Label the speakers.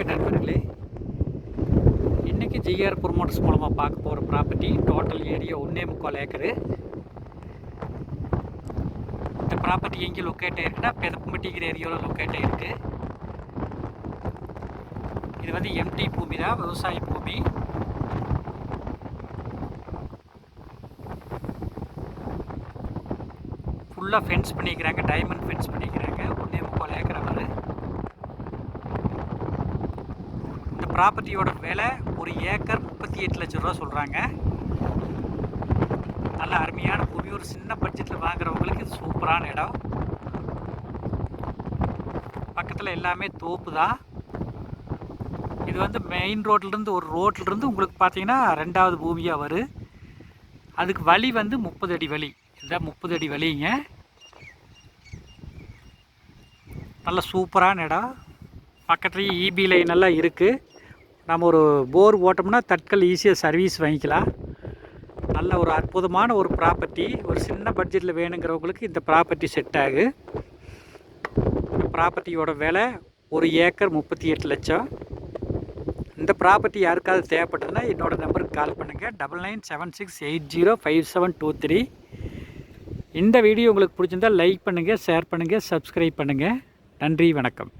Speaker 1: வணக்கம் நண்பர்களே. இன்றைக்கி ஜிஆர் ப்ரொமோட்டர்ஸ் மூலமாக பார்க்க போகிற ப்ராப்பர்ட்டி டோட்டல் ஏரியா ஒன்றே முக்கால் ஏக்கரு இந்த ப்ராப்பர்ட்டி எங்கே லொக்கேட் ஆகிருக்குன்னா பெதப்பம்பட்டிங்கிற ஏரியாவில் லொக்கேட் ஆகிருக்கு இது வந்து எம்டி பூமி தான் விவசாய பூமி. ஃபுல்லாக ஃபென்ஸ் பண்ணிக்கிறாங்க டைமண்ட் ஃபென்ஸ் பண்ணிக்கிறாங்க ஒன்றே முக்கால் ஏக்கர் அவர் இந்த ப்ராப்பர்ட்டியோட விலை ஒரு ஏக்கர் முப்பத்தி எட்டு லட்ச ரூபா சொல்கிறாங்க நல்ல அருமையான பூமி ஒரு சின்ன பட்ஜெட்டில் வாங்குறவங்களுக்கு இது சூப்பரான இடம். பக்கத்தில் எல்லாமே தோப்பு தான். இது வந்து மெயின் ரோட்லேருந்து ஒரு ரோட்லேருந்து உங்களுக்கு பார்த்தீங்கன்னா ரெண்டாவது பூமியாக வரும் அதுக்கு வழி வந்து முப்பது அடி வழி. இதுதான் முப்பது அடி வழிங்க. நல்ல சூப்பரான இடம். பக்கத்துலேயே இபி லைன் எல்லாம் இருக்குது நம்ம ஒரு போர் ஓட்டோம்னா தட்கல் ஈஸியாக சர்வீஸ் வாங்கிக்கலாம். நல்ல ஒரு அற்புதமான ஒரு ப்ராப்பர்ட்டி ஒரு சின்ன பட்ஜெட்டில் வேணுங்கிறவங்களுக்கு இந்த ப்ராப்பர்ட்டி செட் ஆகு. இந்த ப்ராப்பர்ட்டியோட விலை ஒரு ஏக்கர் முப்பத்தி எட்டு லட்சம். இந்த ப்ராப்பர்ட்டி யாருக்காவது தேவைப்பட்டதுன்னா என்னோடய நம்பருக்கு கால் பண்ணுங்கள் double nine seven six eight zero five seven two three இந்த வீடியோ உங்களுக்கு பிடிச்சிருந்தால் லைக் பண்ணுங்கள் ஷேர் பண்ணுங்கள் சப்ஸ்கிரைப் பண்ணுங்கள் நன்றி வணக்கம்.